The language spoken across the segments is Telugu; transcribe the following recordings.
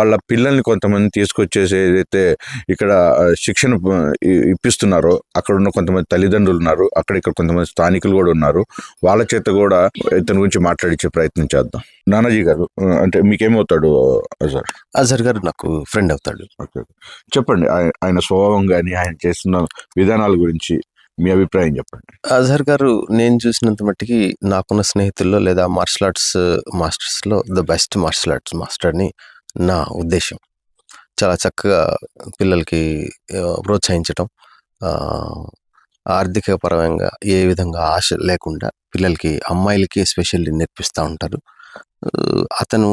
వాళ్ళ పిల్లల్ని కొంతమంది తీసుకొచ్చేసి ఏదైతే ఇక్కడ శిక్షణ ఇప్పిస్తున్నారో అక్కడ ఉన్న కొంతమంది తల్లిదండ్రులు ఉన్నారు అక్కడ ఇక్కడ కొంతమంది స్థానికులు కూడా ఉన్నారు వాళ్ళ చేత కూడా ఇతని గురించి మాట్లాడించే ప్రయత్నం చేద్దాం. నానాజీ గారు అంటే మీకేమవుతాడు సార్? అజర్ గారు నాకు ఫ్రెండ్ అవుతాడు. చెప్పండి ఆయ- ఆయన స్వభావం కానీ ఆయన చేస్తున్న విధానాల గురించి మీ అభిప్రాయం చెప్పండి. అజహర్ గారు నేను చూసినంత మట్టికి నాకున్న స్నేహితుల్లో లేదా మార్షల్ ఆర్ట్స్ మాస్టర్స్లో ద బెస్ట్ మార్షల్ ఆర్ట్స్ మాస్టర్ని నా ఉద్దేశం చాలా చక్కగా పిల్లలకి ప్రోత్సహించటం ఆర్థిక పరంగా ఏ విధంగా ఆశ లేకుండా పిల్లలకి అమ్మాయిలకి స్పెషల్లీ నేర్పిస్తూ ఉంటారు. అతను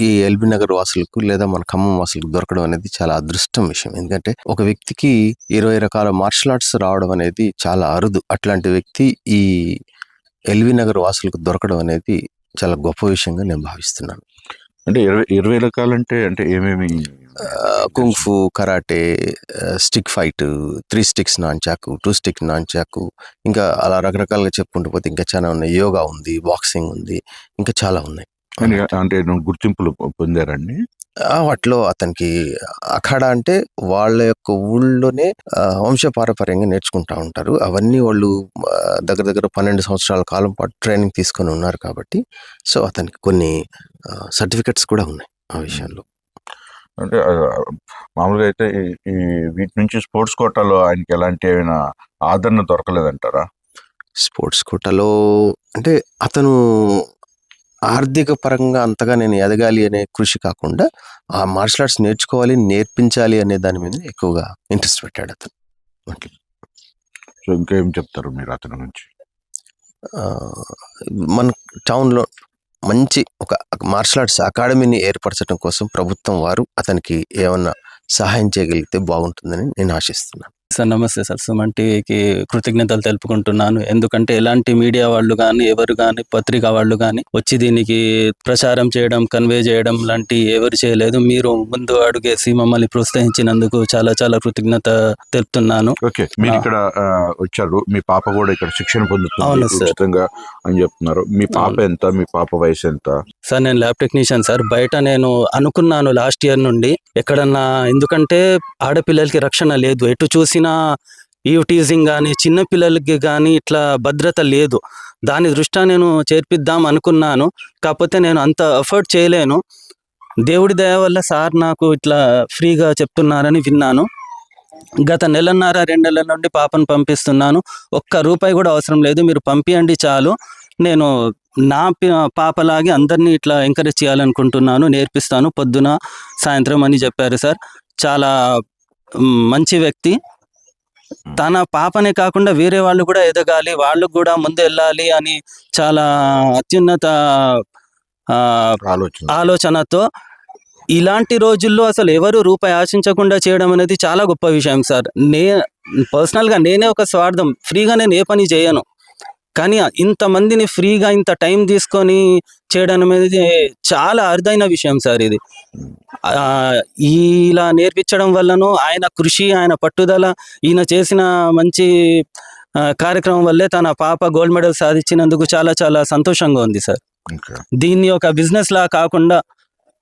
ఈ ఎల్బీ నగర్ వాసులకు లేదా మన ఖమ్మం వాసులకు దొరకడం అనేది చాలా అదృష్టం విషయం. ఎందుకంటే ఒక వ్యక్తికి ఇరవై రకాల మార్షల్ ఆర్ట్స్ రావడం అనేది చాలా అరుదు. అట్లాంటి వ్యక్తి ఈ ఎల్బీ నగర్ వాసులకు దొరకడం అనేది చాలా గొప్ప విషయంగా నేను భావిస్తున్నాను. అంటే ఇరవై ఇరవై రకాలంటే అంటే ఏమేమి kung fu karate stick fight three sticks nunchaku two stick nunchaku ఇంకా అలా రకరకాలుగా చెప్పుకుంటూ పోతే ఇంకా చాలా ఉన్నాయి. యోగా ఉంది బాక్సింగ్ ఉంది ఇంకా చాలా ఉన్నాయి. అంటే గుర్తింపులు పొందారండి? వాటిలో అతనికి అఖాడా అంటే వాళ్ళ యొక్క ఊళ్ళోనే వంశపారపర్యంగా నేర్చుకుంటా ఉంటారు. అవన్నీ వాళ్ళు దగ్గర దగ్గర పన్నెండు సంవత్సరాల కాలం పాటు ట్రైనింగ్ తీసుకొని ఉన్నారు కాబట్టి సో అతనికి కొన్ని సర్టిఫికెట్స్ కూడా ఉన్నాయి ఆ విషయంలో. అంటే మామూలుగా అయితే ఈ వీటి నుంచి స్పోర్ట్స్ కోటాలో ఆయనకి ఎలాంటి ఏమైనా ఆదరణ దొరకలేదంటారా? స్పోర్ట్స్ కోటాలో అంటే అతను ఆర్థిక పరంగా అంతగా నేను ఎదగాలి అనే కృషి కాకుండా ఆ మార్షల్ ఆర్ట్స్ నేర్చుకోవాలి నేర్పించాలి అనే దాని మీద ఎక్కువగా ఇంట్రెస్ట్ పెట్టాడు అతను. సో ఇంకా ఏం చెప్తారు మీరు అతని ఆ, మన టౌన్లో మంచి ఒక మార్షల్ ఆర్ట్స్ అకాడమీని ఏర్పరచడం కోసం ప్రభుత్వం వారు అతనికి ఏమన్నా సహాయం చేయగలిగితే బాగుంటుందని నేను ఆశిస్తున్నాను. సార్ నమస్తే సార్. సుమన్ టీవీకి కృతజ్ఞతలు తెలుపుకుంటున్నాను. ఎందుకంటే ఎలాంటి మీడియా వాళ్ళు కానీ ఎవరు కానీ పత్రికా వాళ్ళు కానీ వచ్చి దీనికి ప్రచారం చేయడం కన్వే చేయడం లాంటి ఎవరు చేయలేదు. మీరు ముందు అడుగేసి మమ్మల్ని ప్రోత్సహించినందుకు చాలా చాలా కృతజ్ఞత తెలుపుతున్నాను. ఓకే. మీరు. ఇక్కడ వచ్చారు. మీ పాప కూడా ఇక్కడ శిక్షణ పొందుతుంది. ఉచితంగా అని చెప్తున్నారు. మీ పాప. ఎంత? మీ పాప వయసు ఎంత? సార్ నేను ల్యాబ్ టెక్నీషియన్ సార్. బయట నేను అనుకున్నాను లాస్ట్ ఇయర్ నుండి ఎక్కడన్నా. ఎందుకంటే ఆడపిల్లలకి రక్షణ లేదు. ఎటు చూసినా ఈ టీజింగ్ కానీ చిన్న పిల్లలకి కానీ ఇట్లా భద్రత లేదు. దాని దృష్ట్యా నేను చేర్పిద్దాం అనుకున్నాను. కాకపోతే నేను అంత ఎఫర్ట్ చేయలేను. దేవుడి దయ వల్ల సార్ నాకు ఇట్లా ఫ్రీగా చెప్తున్నారని విన్నాను. గత నెలన్నర రెండు నెలల నుండి పాపను పంపిస్తున్నాను. ఒక్క రూపాయి కూడా అవసరం లేదు. మీరు పంపియండి చాలు. నేను నా పాపలాగే అందరినీ ఇట్లా ఎంకరేజ్ చేయాలనుకుంటున్నాను. నేర్పిస్తాను. పొద్దున సాయంత్రం అని చెప్పారు సార్. చాలా మంచి వ్యక్తి. తన పాపనే కాకుండా వేరే వాళ్ళు కూడా ఎదగాలి వాళ్ళు కూడా ముందు వెళ్ళాలి అని చాలా అత్యున్నత ఆలోచనతో ఇలాంటి రోజుల్లో అసలు ఎవరు రూపాయి ఆశించకుండా చేయడం అనేది చాలా గొప్ప విషయం సార్. నే పర్సనల్గా నేనే ఒక స్వార్థం. ఫ్రీగా నేను ఏ పని చేయను. కానీ ఇంతమందిని ఫ్రీగా ఇంత టైం తీసుకొని చేయడం అనేది చాలా అరుదైన విషయం సార్ ఇది. ఇలా నేర్పించడం వల్లనూ ఆయన కృషి ఆయన పట్టుదల ఈయన చేసిన మంచి కార్యక్రమం వల్లే తన పాప గోల్డ్ మెడల్ సాధించినందుకు చాలా చాలా సంతోషంగా ఉంది సార్. దీన్ని ఒక బిజినెస్ లా కాకుండా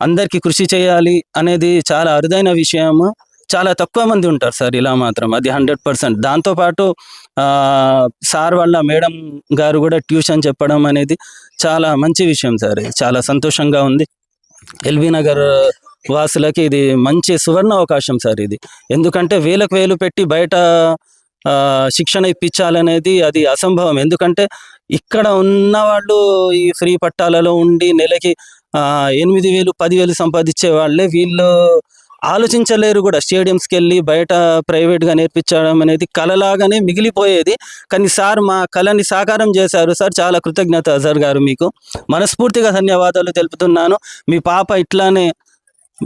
అందరికీ కృషి చేయాలి అనేది చాలా అరుదైన విషయము. చాలా తక్కువ మంది ఉంటారు సార్ ఇలా మాత్రం. అది హండ్రెడ్ పర్సెంట్. దాంతోపాటు ఆ, సార్ వాళ్ళ మేడం గారు కూడా ట్యూషన్ చెప్పడం అనేది చాలా మంచి విషయం సార్ ఇది. చాలా సంతోషంగా ఉంది. ఎల్బీ నగర్ వాసులకి ఇది మంచి సువర్ణ అవకాశం సార్ ఇది. ఎందుకంటే వేలకు వేలు పెట్టి బయట ఆ, శిక్షణ ఇప్పించాలనేది అది అసంభవం. ఎందుకంటే ఇక్కడ ఉన్న వాళ్ళు ఈ ఫ్రీ పట్టాలలో ఉండి నెలకి ఎనిమిది వేలు పదివేలు సంపాదించే వాళ్ళే వీళ్ళు ఆలోచించలేరు కూడా. స్టేడియంస్కి వెళ్ళి బయట ప్రైవేట్గా నేర్పించడం అనేది కలలాగానే మిగిలిపోయేది. కానీ సార్ మా కళని సాకారం చేశారు. సార్ చాలా కృతజ్ఞత సార్ గారు మీకు. మనస్ఫూర్తిగా ధన్యవాదాలు తెలుపుతున్నాను. మీ పాప ఇట్లానే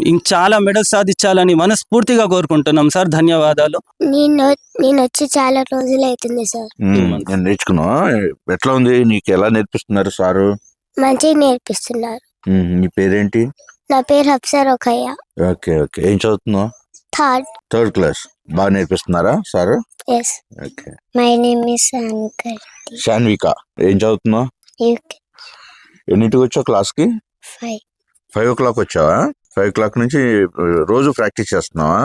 ఇంక చాలా మెడల్స్ సాధించాలని మనస్ఫూర్తిగా కోరుకుంటున్నాం సార్. ధన్యవాదాలు. నేను నేను వచ్చి చాలా రోజులు అవుతుంది సార్. నేను నేర్చుకున్నావా ఎట్లా ఉంది? నీకు ఎలా నేర్పిస్తున్నారు సారు? మంచిగా నేర్పిస్తున్నారు. నీ పేరేంటి? నా పేరు హఫ్సర్ ఒకయ్య ఓకే ఓకే. ఏం చదువుతున్నావు? థర్డ్. Third class. బాగా నేర్పిస్తున్నారా sir? Yes okay. My name is Ankar Shanvika. ఏం చదువుతున్నావు? యూకే ఎన్నింటికి వచ్చావు క్లాస్కి? ఫైవ్ ఫైవ్ ఓ క్లాక్ వచ్చావా? ఫైవ్ ఓ క్లాక్ నుంచి రోజు ప్రాక్టీస్ చేస్తున్నావా.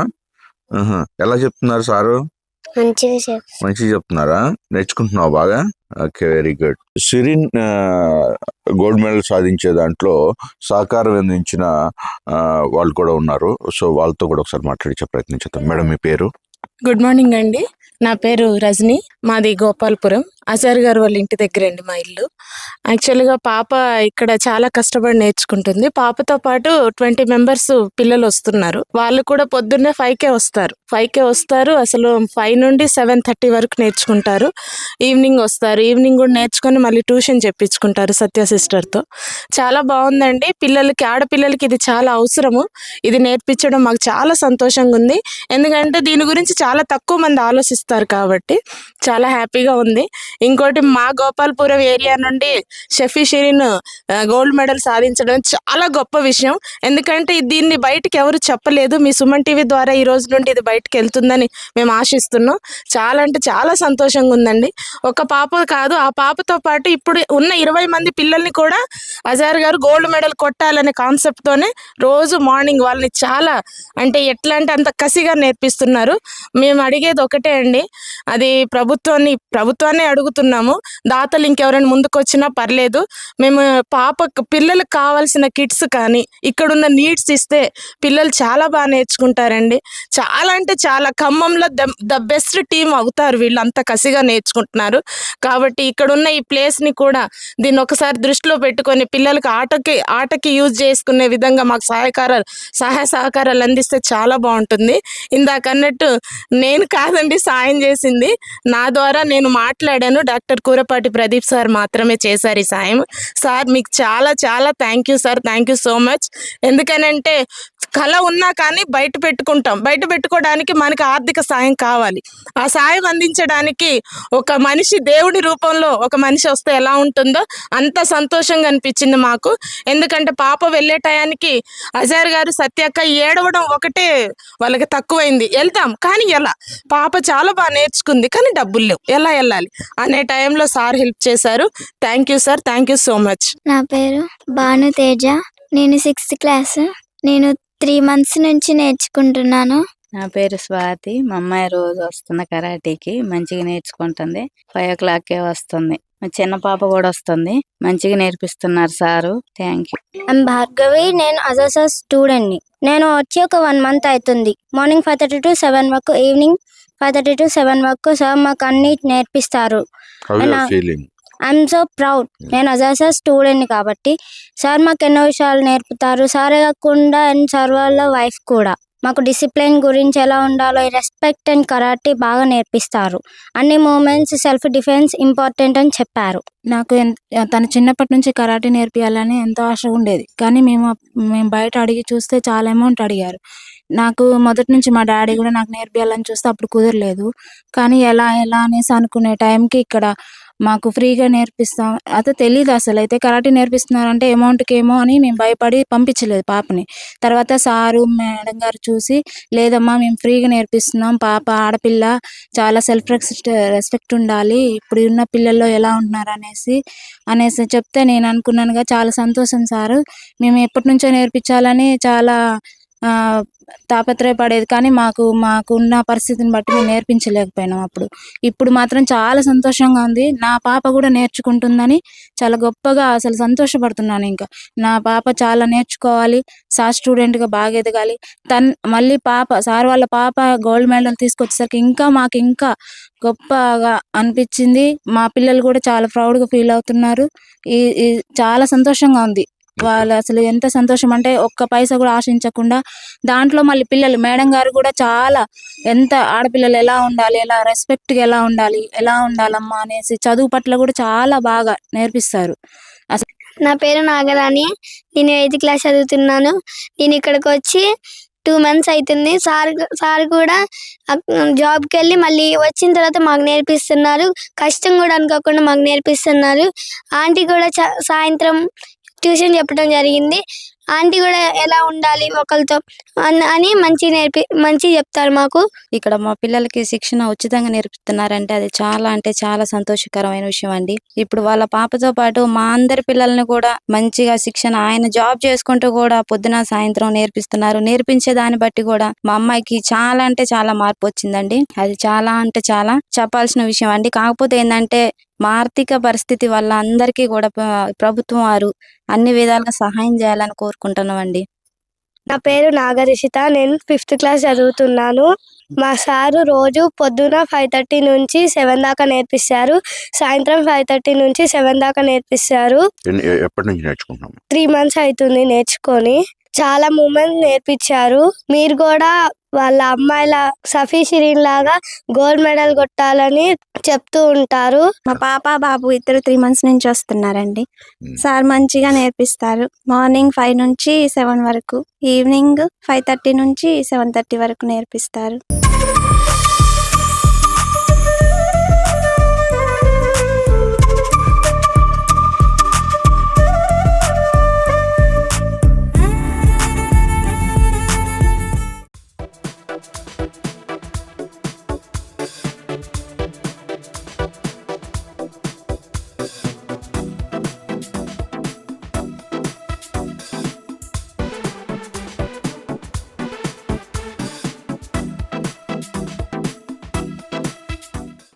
ఎలా చెప్తున్నారు సారు? మంచిగా చెప్ మంచిగా చెప్తున్నారా? నేర్చుకుంటున్నావు బాగా? ఓకే వెరీ గుడ్ సిరిన్ గోల్డ్ మెడల్ సాధించే దాంట్లో సహకారం అందించిన వాళ్ళు కూడా ఉన్నారు. సో వాళ్ళతో కూడా ఒకసారి మాట్లాడించే ప్రయత్నం చేద్దాం. మేడం మీ పేరు? గుడ్ మార్నింగ్ అండి. నా పేరు రజని. మాది గోపాల్పురం. అజర్ గారు వాళ్ళ ఇంటి దగ్గర అండి మా ఇల్లు. యాక్చువల్గా పాప ఇక్కడ చాలా కష్టపడి నేర్చుకుంటుంది. పాపతో పాటు ట్వంటీ మెంబర్స్ పిల్లలు వస్తున్నారు. వాళ్ళు కూడా పొద్దున్నే ఫైవ్ కే వస్తారు. ఫైవ్ కే వస్తారు. అసలు ఫైవ్ నుండి సెవెన్ థర్టీ వరకు నేర్చుకుంటారు. ఈవినింగ్ వస్తారు. ఈవినింగ్ కూడా నేర్చుకొని మళ్ళీ ట్యూషన్ చెప్పించుకుంటారు సత్య సిస్టర్తో చాలా బాగుందండి. పిల్లలకి ఆడపిల్లలకి ఇది చాలా అవసరము. ఇది నేర్పించడం మాకు చాలా సంతోషంగా ఉంది. ఎందుకంటే దీని గురించి చాలా తక్కువ మంది ఆలోచిస్తారు కాబట్టి చాలా హ్యాపీగా ఉంది. ఇంకోటి మా గోపాల్పురం ఏరియా నుండి షఫీ షిరిన్ గోల్డ్ మెడల్ సాధించడం చాలా గొప్ప విషయం. ఎందుకంటే దీన్ని బయటకు ఎవరు చెప్పలేదు. మీ సుమన్ టీవీ ద్వారా ఈ రోజు నుండి ఇది బయటకు వెళ్తుందని మేము ఆశిస్తున్నాం. చాలా అంటే చాలా సంతోషంగా ఉందండి. ఒక పాప కాదు ఆ పాపతో పాటు ఇప్పుడు ఉన్న ఇరవై మంది పిల్లల్ని కూడా అజార్ గారు గోల్డ్ మెడల్ కొట్టాలనే కాన్సెప్ట్తోనే రోజు మార్నింగ్ వాళ్ళని చాలా అంటే ఎట్లా అంటే అంత కసిగా నేర్పిస్తున్నారు. మేము అడిగేది ఒకటే అండి. అది ప్రభుత్వాన్ని ప్రభుత్వాన్ని అడుగు అడుగుతున్నాము. దాతలు ఇంకెవరైనా ముందుకు వచ్చినా పర్లేదు. మేము పాప పిల్లలకు కావాల్సిన కిట్స్ కానీ ఇక్కడున్న నీడ్స్ ఇస్తే పిల్లలు చాలా బాగా నేర్చుకుంటారండి. చాలా అంటే చాలా ఖమ్మంలో ద ద బెస్ట్ టీం అవుతారు వీళ్ళు. అంత కసిగా నేర్చుకుంటున్నారు. కాబట్టి ఇక్కడున్న ఈ ప్లేస్ని కూడా దీన్ని ఒకసారి దృష్టిలో పెట్టుకొని పిల్లలకి ఆటకి ఆటకి యూజ్ చేసుకునే విధంగా మాకు సహాయకారాలు సహాయ సహకారాలు అందిస్తే చాలా బాగుంటుంది. ఇందాకన్నట్టు నేను కాదండి సాయం చేసింది. నా ద్వారా నేను మాట్లాడాను. డాక్టర్ కూరపాటి ప్రదీప్ సార్ మాత్రమే చేశారు ఈ సాయం. సార్ మీకు చాలా చాలా thank you sir. Thank you so much. ఎందుకనంటే కళ ఉన్నా కానీ బయట పెట్టుకుంటాం. బయట పెట్టుకోవడానికి మనకి ఆర్థిక సాయం కావాలి. ఆ సాయం అందించడానికి ఒక మనిషి దేవుడి రూపంలో ఒక మనిషి వస్తే ఎలా ఉంటుందో అంత సంతోషంగా అనిపించింది మాకు. ఎందుకంటే పాప వెళ్ళే టయానికి అజార్ గారు సత్యక్క ఏడవడం ఒకటే వాళ్ళకి తక్కువైంది. వెళ్తాం. కానీ ఎలా? పాప చాలా బాగా నేర్చుకుంది. కానీ డబ్బులు లేవు. ఎలా వెళ్ళాలి? అనే టైంలో సార్ హెల్ప్ చేశారు. Thank you sir. Thank you so much. నా పేరు భాను తేజ. నేను సిక్స్త్ క్లాస్. నేను త్రీ మంత్స్ నుంచి నేర్చుకుంటున్నాను. నా పేరు స్వాతి. మా అమ్మాయి రోజు వస్తుంది కరాటీకి. మంచిగా నేర్చుకుంటుంది. ఫైవ్ ఓ క్లాక్కే వస్తుంది. మా చిన్న పాప కూడా వస్తుంది. మంచిగా నేర్పిస్తున్నారు sir. Thank you. I'm Bhargavi నేను అజస స్టూడెంట్ని నేను వచ్చి ఒక వన్ మంత్ అవుతుంది. Morning five thirty to seven వరకు evening five thirty to seven వరకు సార్ మాకు అన్ని నేర్పిస్తారు. ఐఎమ్ సో ప్రౌడ్ నేను అజాస స్టూడెంట్ కాబట్టి సార్ మాకు ఎన్నో విషయాలు నేర్పుతారు. సారే కాకుండా అండ్ సార్ వాళ్ళ వైఫ్ కూడా. మాకు డిసిప్లిన్ గురించి ఎలా ఉండాలో రెస్పెక్ట్ అండ్ కరాటే బాగా నేర్పిస్తారు. అన్ని మూమెంట్స్ సెల్ఫ్ డిఫెన్స్ ఇంపార్టెంట్ అని చెప్పారు. నాకు తను చిన్నప్పటి నుంచి కరాటే నేర్పియాలని ఎంతో ఆశ ఉండేది. కానీ మేము మేము బయట అడిగి చూస్తే చాలా అమౌంట్ అడిగారు. నాకు మొదటి నుంచి మా డాడీ కూడా నాకు నేర్పియాలని చూస్తే అప్పుడు కుదరలేదు. కానీ ఎలా ఎలా అనేసి అనుకునే టైంకి ఇక్కడ మాకు ఫ్రీగా నేర్పిస్తాం అయితే తెలియదు అసలు. అయితే కరాటే నేర్పిస్తున్నారంటే అమౌంట్కి ఏమో అని మేము భయపడి పంపించలేదు పాపని. తర్వాత సారు మేడం గారు చూసి లేదమ్మా మేము ఫ్రీగా నేర్పిస్తున్నాం. పాప ఆడపిల్ల చాలా సెల్ఫ్ రెస్పెక్ట్ ఉండాలి. ఇప్పుడు ఉన్న పిల్లల్లో ఎలా ఉంటున్నారు అనేసి అనేసి చెప్తే నేను అనుకున్నానుగా చాలా సంతోషం సారు. మేము ఎప్పటి నుంచో నేర్పించాలని చాలా తాపత్రయపడేది. కానీ మాకు మాకున్న పరిస్థితిని బట్టి మేము నేర్పించలేకపోయినాం అప్పుడు. ఇప్పుడు మాత్రం చాలా సంతోషంగా ఉంది. నా పాప కూడా నేర్చుకుంటుందని చాలా గొప్పగా అసలు సంతోషపడుతున్నాను ఇంకా. నా పాప చాలా నేర్చుకోవాలి. సార్ స్టూడెంట్గా బాగా ఎదగాలి. తన్ మళ్ళీ పాప సార్ వాళ్ళ పాప గోల్డ్ మెడల్ తీసుకొచ్చేసరికి ఇంకా మాకు ఇంకా గొప్పగా అనిపించింది. మా పిల్లలు కూడా చాలా ప్రౌడ్గా ఫీల్ అవుతున్నారు. ఈ ఈ చాలా సంతోషంగా ఉంది. వాళ్ళు అసలు ఎంత సంతోషం అంటే ఒక్క పైసా కూడా ఆశించకుండా దాంట్లో మళ్ళీ పిల్లలు మేడం గారు కూడా చాలా ఎంత ఆడపిల్లలు ఎలా ఉండాలి ఎలా రెస్పెక్ట్గా ఎలా ఉండాలి ఎలా ఉండాలమ్మా అనేసి చదువు పట్ల కూడా చాలా బాగా నేర్పిస్తారు. నా పేరు నాగరాణి. నేను ఎయిత్ క్లాస్ చదువుతున్నాను. నేను ఇక్కడికి వచ్చి టూ మంత్స్ అవుతుంది సార్ సార్ కూడా జాబ్కి వెళ్ళి మళ్ళీ వచ్చిన తర్వాత మాకు నేర్పిస్తున్నారు. కష్టం కూడా అనుకోకుండా మాకు నేర్పిస్తున్నారు. ఆంటీ కూడా సాయంత్రం ట్యూషన్ చెప్పడం జరిగింది. ఆంటీ కూడా ఎలా ఉండాలి ఒకరితో అని మంచి నేర్పి మంచి చెప్తారు మాకు. ఇక్కడ మా పిల్లలకి శిక్షణ ఉచితంగా నేర్పిస్తున్నారంటే అది చాలా అంటే చాలా సంతోషకరమైన విషయం అండి. ఇప్పుడు వాళ్ళ పాపతో పాటు మా అందరి పిల్లల్ని కూడా మంచిగా శిక్షణ ఆయన జాబ్ చేసుకుంటూ కూడా పొద్దున సాయంత్రం నేర్పిస్తున్నారు. నేర్పించే దాన్ని బట్టి కూడా మా అమ్మాయికి చాలా అంటే చాలా మార్పు వచ్చిందండి. అది చాలా అంటే చాలా చెప్పాల్సిన విషయం అండి. కాకపోతే ఏంటంటే మా ఆర్థిక పరిస్థితి వల్ల అందరికీ కూడా ప్ర- ప్రభుత్వం వారు అన్ని విధాలుగా సహాయం చేయాలని కోరుకుంటున్నామండి. నా పేరు నాగరిషిత. నేను ఫిఫ్త్ క్లాస్ చదువుతున్నాను. మా సారు రోజు పొద్దున ఫైవ్ థర్టీ నుంచి సెవెన్ దాకా నేర్పిస్తారు. సాయంత్రం ఫైవ్ థర్టీ నుంచి సెవెన్ దాకా నేర్పిస్తారు. ఎప్పటి నుంచి నేర్చుకుంటున్నాం త్రీ మంత్స్ అవుతుంది నేర్చుకొని. చాలా మూమెంట్ నేర్పించారు. మీరు కూడా వాళ్ళ అమ్మాయిల సఫీ షిరీన్ లాగా గోల్డ్ మెడల్ కొట్టాలని చెప్తూ ఉంటారు. మా పాప బాబు ఇద్దరు త్రీ మంత్స్ నుంచి వస్తున్నారండి. సార్ మంచిగా నేర్పిస్తారు. మార్నింగ్ ఫైవ్ నుంచి సెవెన్ వరకు ఈవినింగ్ ఫైవ్ థర్టీ నుంచి సెవెన్ థర్టీ వరకు నేర్పిస్తారు.